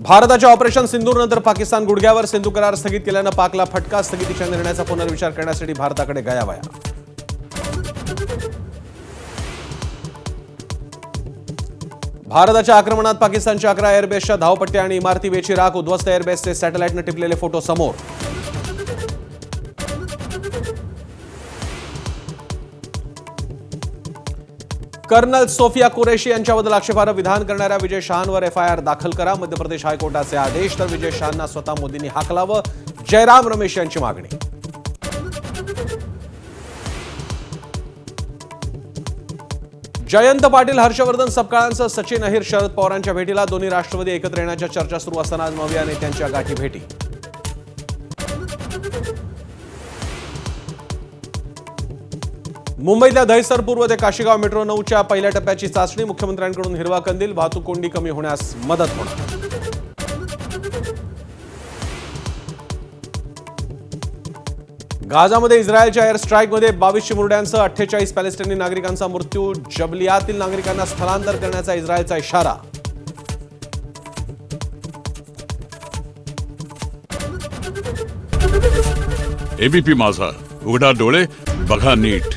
भारताच्या ऑपरेशन सिंधूरनंतर पाकिस्तान गुडघ्यावर सिंधू करार स्थगित केल्यानं पाकला फटका स्थगितीच्या निर्णयाचा पुनर्विचार करण्यासाठी भारताकडे गयावाया भारताच्या आक्रमणात पाकिस्तानच्या अकरा एअरबेसच्या धावपट्ट्या आणि इमारती वेची राख उद्ध्वस्त एअरबेसचे सॅटेलाइटनं टिपलेले फोटो समोर. कर्नल सोफिया कुरेशी यांच्याबद्दल आक्षेपार्ह विधान करणाऱ्या विजय शहांवर आर दाखल करा. मध्य प्रदेश हायकोर्टाचे आदेश तर विजय शहांना स्वतः मोदींनी हाकलावं जयराम रमेश यांची मागणी. जयंत पाटील हर्षवर्धन सपकाळांसह सचिन अहिर शरद पवारांच्या भेटीला दोन्ही राष्ट्रवादी एकत्र येण्याच्या चर्चा सुरू असताना आज नव्या नेत्यांच्या गाठी भेटी. मुंबईतल्या दहिसर पूर्व ते काशीगाव मेट्रो नऊच्या पहिल्या टप्प्याची चाचणी. मुख्यमंत्र्यांकडून हिरवा कंदील वाहतूक कोंडी कमी होण्यास मदत होणार. गाझामध्ये इस्रायलच्या एअर स्ट्राईकमध्ये बावीसशे मुरड्यांसह अठ्ठेचाळीस पॅलेस्टिनी नागरिकांचा मृत्यू. जबलियातील नागरिकांना स्थलांतर करण्याचा इस्रायलचा इशारा. एबीपी माझा. उघडा डोळे बघा नीट.